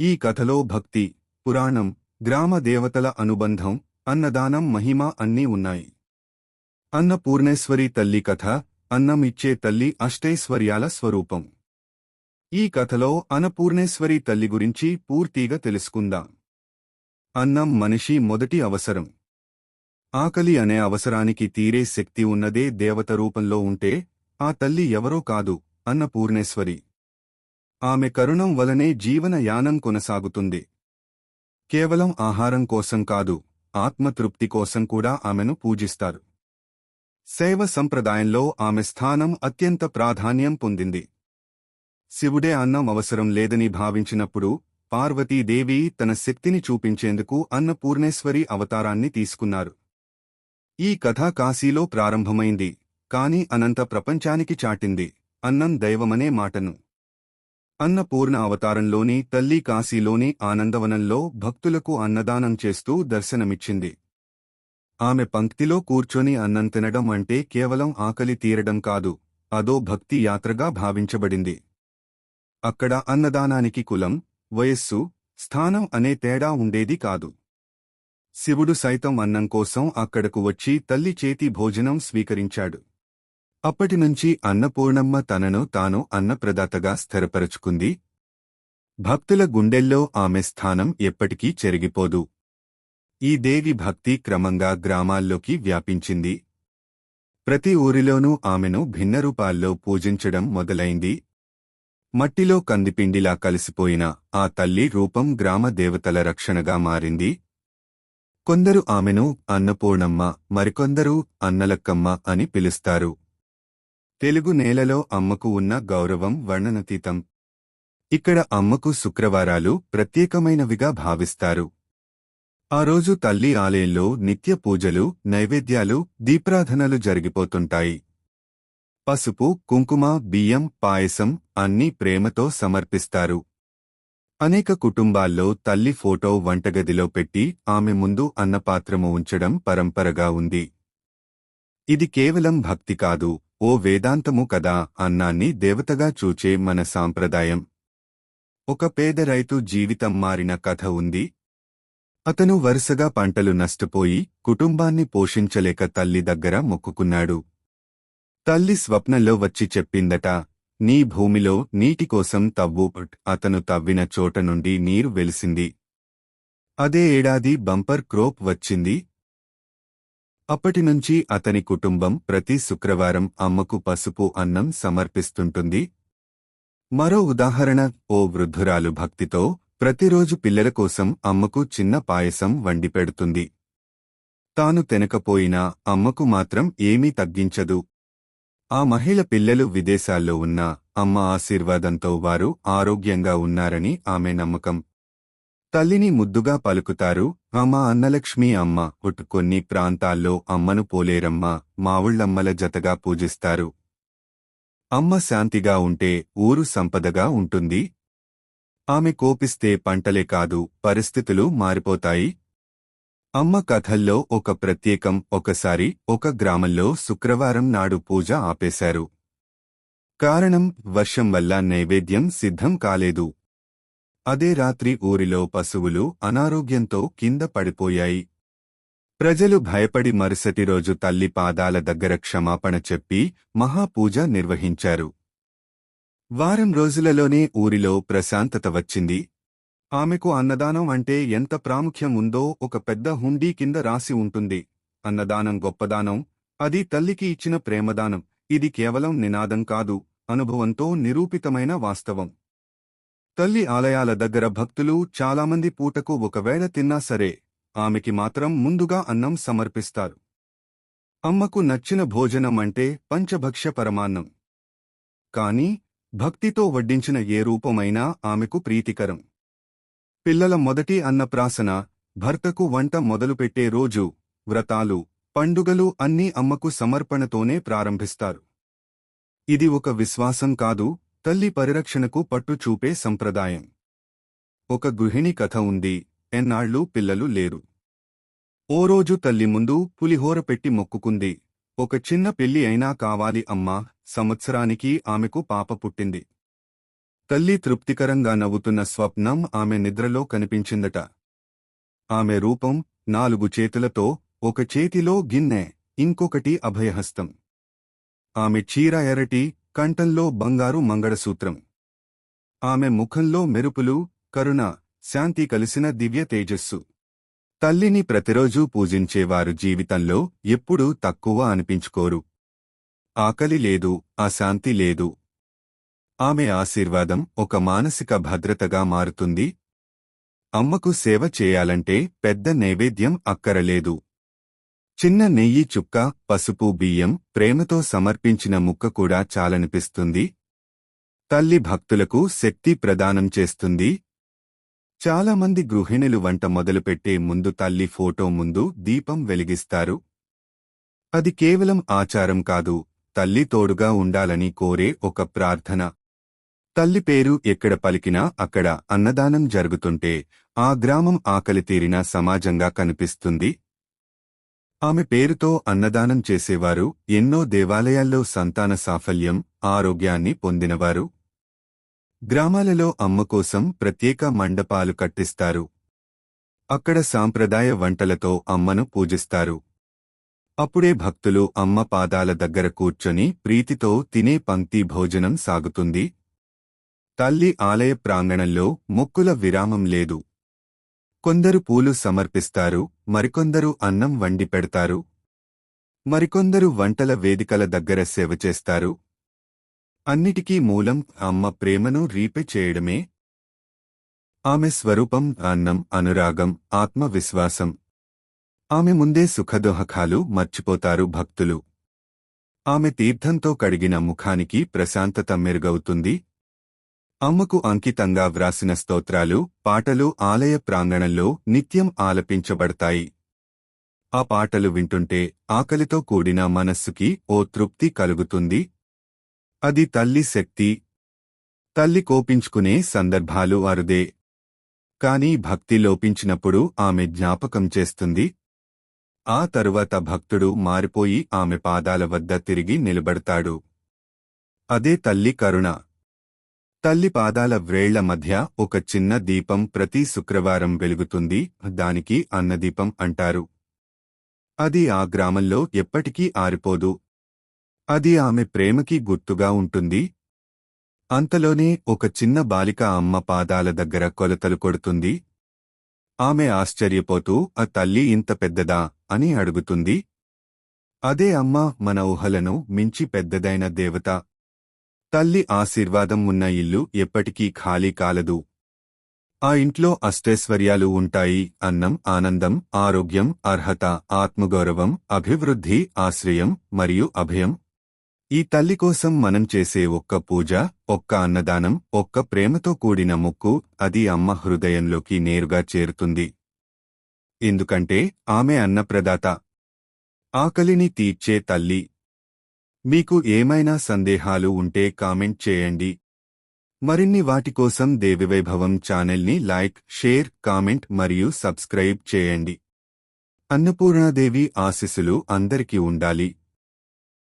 ఈ కథలో భక్తి పురాణం గ్రామ దేవతల అనుబంధం అన్నదానం మహిమ అన్నీ ఉన్నాయి. అన్నపూర్ణేశ్వరి తల్లి కథ అన్నం ఇచ్చే తల్లి అష్టైశ్వర్యాల స్వరూపం. ఈ కథలో అన్నపూర్ణేశ్వరి తల్లి గురించి పూర్తిగా తెలుసుకుందాం. అన్నం మనిషి మొదటి అవసరం. ఆకలి అనే అవసరానికి తీరే శక్తి ఉన్నదే దేవత రూపంలో ఉంటే ఆ తల్లి ఎవరో కాదు అన్నపూర్ణేశ్వరి. ఆమె కరుణం వలనే జీవన యానం కొనసాగుతుంది. కేవలం ఆహారం కోసం కాదు ఆత్మతృప్తి కోసం కూడా ఆమెను పూజిస్తారు. శైవ సంప్రదాయంలో ఆమె స్థానం అత్యంత ప్రాధాన్యం పొందింది. శివుడే అన్నం అవసరం లేదని భావించినప్పుడు పార్వతీదేవి తన శక్తిని చూపించేందుకు అన్నపూర్ణేశ్వరి అవతారాన్ని తీసుకున్నారు. ఈ కథ కాశీలో ప్రారంభమైంది కాని అనంత ప్రపంచానికి చాటింది అన్నం దైవమనే మాటను. అన్నపూర్ణ అవతారంలోని తల్లి కాశీలోని ఆనందవనంలో భక్తులకు అన్నదానం చేస్తూ దర్శనమిచ్చింది. ఆమె పంక్తిలో కూర్చొని అన్నం తినడం అంటే కేవలం ఆకలి తీరడం కాదు అదో భక్తి యాత్రగా భావించబడింది. అక్కడ అన్నదానానికి కులం వయస్సు స్థానం అనే తేడా ఉండేది కాదు. శివుడు సైతం అన్నం కోసం అక్కడకు వచ్చి తల్లి చేతి భోజనం స్వీకరించాడు. అప్పటినుంచి అన్నపూర్ణమ్మ తనను తాను అన్నప్రదాతగా స్థిరపరచుకుంది. భక్తుల గుండెల్లో ఆమె స్థానం ఎప్పటికీ చెరిగిపోదు. ఈ దేవి భక్తి క్రమంగా గ్రామాల్లోకి వ్యాపించింది. ప్రతి ఊరిలోనూ ఆమెను భిన్న రూపాల్లో పూజించడం మొదలైంది. మట్టిలో కందిపిండిలా కలిసిపోయిన ఆ తల్లి రూపం గ్రామ దేవతల రక్షణగా మారింది. కొందరు ఆమెను అన్నపూర్ణమ్మ మరికొందరు అన్నలక్కమ్మ అని పిలుస్తారు. తెలుగు నేలలో అమ్మకు ఉన్న గౌరవం వర్ణనతీతం. ఇక్కడ అమ్మకు శుక్రవారాలు ప్రత్యేకమైనవిగా భావిస్తారు. ఆ రోజు తల్లి ఆలయంలో నిత్య పూజలు నైవేద్యాలు దీప్రాధనలు జరిగిపోతుంటాయి. పసుపు కుంకుమ బియ్యం పాయసం అన్నీ ప్రేమతో సమర్పిస్తారు. అనేక కుటుంబాల్లో తల్లి ఫోటో వంటగదిలో పెట్టి ఆమె ముందు అన్నపాత్రము ఉంచడం పరంపరగా ఉంది. ఇది కేవలం భక్తి కాదు. ఓ వేదాంతము కదా అన్నాన్ని దేవతగా చూచే మన సాంప్రదాయం. ఒక పేద రైతు జీవితం మారిన కథ ఉంది. అతను వరుసగా పంటలు నష్టపోయి కుటుంబాన్ని పోషించలేక తల్లి దగ్గర మొక్కుకున్నాడు. తల్లి స్వప్నంలో వచ్చి చెప్పిందట నీ భూమిలో నీటి కోసం తవ్వు. అతను తవ్విన చోట నుండి నీరు వెలిసింది. అదే ఏడాది బంపర్ క్రోప్ వచ్చింది. అప్పటినుంచి అతని కుటుంబం ప్రతి శుక్రవారం అమ్మకు పసుపు అన్నం సమర్పిస్తుంటుంది. మరో ఉదాహరణ ఓ వృద్ధురాలు భక్తితో ప్రతిరోజు పిల్లల కోసం అమ్మకు చిన్న పాయసం వండి పెడుతుంది. తాను తినకపోయినా అమ్మకు మాత్రం ఏమీ తగ్గించదు. ఆ మహిళ పిల్లలు విదేశాల్లో ఉన్నా అమ్మ ఆశీర్వాదంతో వారు ఆరోగ్యంగా ఉన్నారని ఆమె నమ్మకం. తల్లిని ముద్దుగా పలుకుతారు అమ్మ అన్నలక్ష్మి అమ్మ ఉట్ కొన్ని ప్రాంతాల్లో అమ్మను పోలేరమ్మ మావుళ్ళమ్మల జతగా పూజిస్తారు. అమ్మ శాంతిగా ఉంటే ఊరు సంపదగా ఉంటుంది. ఆమె కోపిస్తే పంటలే కాదు పరిస్థితులు మారిపోతాయి. అమ్మ కథల్లో ఒక ప్రత్యేకం ఒకసారి ఒక గ్రామంలో శుక్రవారం నాడు పూజ ఆపేశారు. కారణం వర్షం వల్ల నైవేద్యం సిద్ధం కాలేదు. అదే రాత్రి ఊరిలో పశువులు అనారోగ్యంతో కింద పడిపోయాయి. ప్రజలు భయపడి మరుసటి రోజు తల్లి పాదాల దగ్గర క్షమాపణ చెప్పి మహాపూజ నిర్వహించారు. వారం రోజులలోనే ఊరిలో ప్రశాంతత వచ్చింది. ఆమెకు అన్నదానం అంటే ఎంత ప్రాముఖ్యం ఉందో ఒక పెద్ద హుండీ కింద రాసి ఉంటుంది. అన్నదానం గొప్పదానం అది తల్లికి ఇచ్చిన ప్రేమదానం ఇది కేవలం నినాదం కాదు అనుభవంతో నిరూపితమైన వాస్తవం. తల్లి ఆలయాల దగ్గర భక్తులు చాలామంది పూటకు ఒకవేళ తిన్నా సరే ఆమెకి మాత్రం ముందుగా అన్నం సమర్పిస్తారు. అమ్మకు నచ్చిన భోజనం అంటే పంచభక్ష్య పరమాన్నం. కాని భక్తితో వడ్డించిన ఏ రూపమైనా ఆమెకు ప్రీతికరం. పిల్లల మొదటి అన్నప్రాసన భర్తకు వంట మొదలుపెట్టే రోజు వ్రతాలు పండుగలు అన్నీ అమ్మకు సమర్పణతోనే ప్రారంభిస్తారు. ఇది ఒక విశ్వాసం కాదు తల్లి పరిరక్షణకు పట్టు చూపే సంప్రదాయం. ఒక గృహిణి కథ ఉంది. ఎన్నాళ్ళు పిల్లలు లేరు. ఓ రోజు తల్లి ముందు పులిహోర పెట్టి మొక్కుకుంది. ఒక చిన్న పెళ్ళి అయినా కావాలి అమ్మా. సంవత్సరానికి ఆమెకు పాప పుట్టింది. తల్లి తృప్తికరంగా నవ్వుతున్న స్వప్నం ఆమె నిద్రలో కనిపించిందట. ఆమె రూపం నాలుగు చేతులతో ఒక చేతిలో గిన్నె ఇంకొకటి అభయహస్తం. ఆమె చీర ఎరటి కంఠంలో బంగారు మంగళసూత్రం. ఆమె ముఖంలో మెరుపులు కరుణ శాంతి కలిసిన దివ్య తేజస్సు. తల్లిని ప్రతిరోజూ పూజించేవారు జీవితంలో ఎప్పుడూ తక్కువ అనిపించుకోరు. ఆకలి లేదు అశాంతి లేదు. ఆమె ఆశీర్వాదం ఒక మానసిక భద్రతగా మారుతుంది. అమ్మకు సేవ చేయాలంటే పెద్ద నైవేద్యం అక్కరలేదు. చిన్న నెయ్యి చుక్క పసుపు బియ్యం ప్రేమతో సమర్పించిన ముక్క కూడా చాలనిపిస్తుంది. తల్లి భక్తులకు శక్తి ప్రదానం చేస్తుంది. చాలామంది గృహిణులు వంట మొదలుపెట్టే ముందు తల్లి ఫోటో ముందు దీపం వెలిగిస్తారు. అది కేవలం ఆచారం కాదు తల్లి తోడుగా ఉండాలని కోరే ఒక ప్రార్థన. తల్లి పేరు ఎక్కడ పలికినా అక్కడ అన్నదానం జరుగుతుంటే ఆ గ్రామం ఆకలి తీరిన సమాజంగా కనిపిస్తుంది. ఆమె పేరుతో అన్నదానం చేసేవారు ఎన్నో దేవాలయాల్లో సంతాన సాఫల్యం ఆరోగ్యాన్ని పొందినవారు. గ్రామాలలో అమ్మ కోసం ప్రత్యేక మండపాలు కట్టిస్తారు. అక్కడ సాంప్రదాయ వంటలతో అమ్మను పూజిస్తారు. అప్పుడే భక్తులు అమ్మ పాదాల దగ్గర కూర్చొని ప్రీతితో తినే పంక్తి భోజనం సాగుతుంది. తల్లి ఆలయ ప్రాంగణంలో మొక్కుల విరామం లేదు. కొందరు పూలు సమర్పిస్తారు మరికొందరు అన్నం వండి పెడతారు. మరికొందరు వంటల వేదికల దగ్గర సేవ చేస్తారు. అన్నిటికీ మూలం అమ్మ ప్రేమను రీపే చేయడమే. ఆమె స్వరూపం అన్నం అనురాగం ఆత్మవిశ్వాసం. ఆమె ముందే సుఖదోహకాలు మర్చిపోతారు భక్తులు. ఆమె తీర్థంతో కడిగిన ముఖానికి ప్రశాంతత మెరుగవుతుంది అమ్మకు అంకితంగా వ్రాసిన స్తోత్రాలు పాటలు ఆలయ ప్రాంగణంలో నిత్యం ఆలపించబడతాయి. ఆ పాటలు వింటుంటే ఆకలితో కూడిన మనస్సుకి ఓ తృప్తి కలుగుతుంది. అది తల్లి శక్తి. తల్లి కోపించుకునే సందర్భాలు అరుదే. కాని భక్తి లోపించినప్పుడు ఆమె జ్ఞాపకం చేస్తుంది. ఆ తరువాత భక్తుడు మారిపోయి ఆమె పాదాల వద్ద తిరిగి నిలబడతాడు. అదే తల్లి కరుణ. తల్లి పాదాల వ్రేళ్ళ మధ్య ఒక చిన్న దీపం ప్రతి శుక్రవారం వెలుగుతుంది దానికి అన్నదీపం అంటారు. అది ఆ గ్రామంలో ఎప్పటికీ ఆరిపోదు. అది ఆమె ప్రేమకి గుర్తుగా ఉంటుంది. అంతలోనే ఒక చిన్న బాలిక అమ్మ పాదాల దగ్గర కొలతలు కొడుతుంది. ఆమె ఆశ్చర్యపోతూ ఆ తల్లి ఇంత పెద్దదా? అని అడుగుతుంది. అదే అమ్మ మన ఊహలను మించి పెద్దదైన దేవత తల్లి ఆశీర్వాదం ఉన్న ఇల్లు ఎప్పటికీ ఖాళీ కాలదు. ఆ ఇంట్లో అష్టైశ్వర్యాలు ఉంటాయి అన్నం ఆనందం ఆరోగ్యం అర్హత ఆత్మగౌరవం అభివృద్ధి ఆశ్రయం మరియు అభయం. ఈ తల్లి కోసం మనం చేసే ఒక్క పూజ ఒక్క అన్నదానం ఒక్క ప్రేమతో కూడిన ముక్కు అది అమ్మ హృదయంలోకి నేరుగా చేరుతుంది. ఎందుకంటే ఆమె అన్నప్రదాత. ఆకలిని తీర్చే తల్లి మీకు ఏమైనా సందేహాలు ఉంటే కామెంట్ చేయండి. మరిన్ని వాటి కోసం దేవివైభవం ఛానల్ని లైక్ షేర్ కామెంట్ మరియు సబ్స్క్రైబ్ చేయండి. అన్నపూర్ణాదేవి ఆశీస్సులు అందరికీ ఉండాలి.